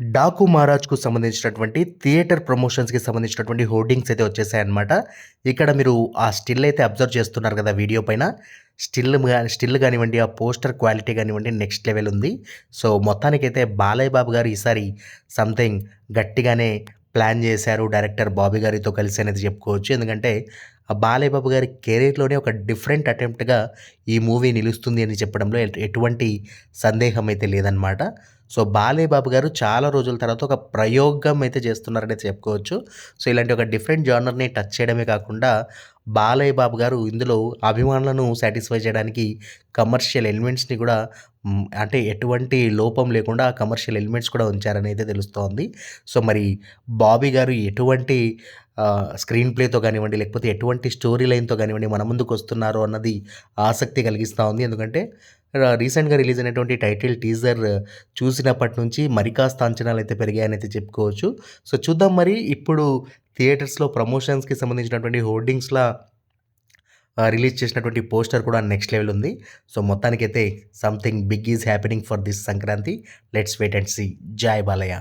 డాకు మహారాజ్‌కు సంబంధించినటువంటి థియేటర్ ప్రమోషన్స్‌కి సంబంధించినటువంటి హోర్డింగ్స్ అయితే వచ్చేసాయన్నమాట. ఇక్కడ మీరు ఆ స్టిల్ అయితే అబ్జర్వ్ చేస్తున్నారు కదా వీడియో పైన. స్టిల్ స్టిల్ కానివ్వండి ఆ పోస్టర్ క్వాలిటీ కానివ్వండి నెక్స్ట్ లెవెల్ ఉంది. సో, మొత్తానికైతే బాలయ్య బాబు గారు ఈసారి సంథింగ్ గట్టిగానే ప్లాన్ చేశారు డైరెక్టర్ బాబీ గారితో కలిసి అనేది చెప్పుకోవచ్చు. ఎందుకంటే ఆ బాలయ్యబాబు గారి కెరీర్‌లోనే ఒక డిఫరెంట్ అటెంప్ట్‌గా ఈ మూవీ నిలుస్తుంది అని చెప్పడంలో ఎటువంటి సందేహం అయితే లేదనమాట. సో, బాలయ్యబాబు గారు చాలా రోజుల తర్వాత ఒక ప్రయోగం అయితే చేస్తున్నారని చెప్పుకోవచ్చు. సో, ఇలాంటి ఒక డిఫరెంట్ జానర్‌ని టచ్ చేయడమే కాకుండా బాలయ్య బాబు గారు ఇందులో అభిమానులను సాటిస్ఫై చేయడానికి కమర్షియల్ ఎలిమెంట్స్‌ని కూడా అంటే ఎటువంటి లోపం లేకుండా ఆ కమర్షియల్ ఎలిమెంట్స్ కూడా ఉంచారని అయితే తెలుస్తోంది. సో, మరి బాబీ గారు ఎటువంటి స్క్రీన్ ప్లేతో కానివ్వండి లేకపోతే ఎటువంటి స్టోరీ లైన్‌తో కానివ్వండి మన ముందుకు వస్తున్నారు అన్నది ఆసక్తి కలిగిస్తూ ఉంది. ఎందుకంటే రీసెంట్‌గా రిలీజ్ అయినటువంటి టైటిల్ టీజర్ చూసినప్పటి నుంచి మరి కాస్త అయితే పెరిగాయని అయితే చెప్పుకోవచ్చు. సో, చూద్దాం మరి ఇప్పుడు థియేటర్స్‌లో ప్రమోషన్స్‌కి సంబంధించినటువంటి హోర్డింగ్స్‌లా రిలీజ్ చేసినటువంటి పోస్టర్ కూడా నెక్స్ట్ లెవెల్ ఉంది. సో, మొత్తానికైతే something big is happening for this Sankranti. Let's wait and see. Joy Balayya!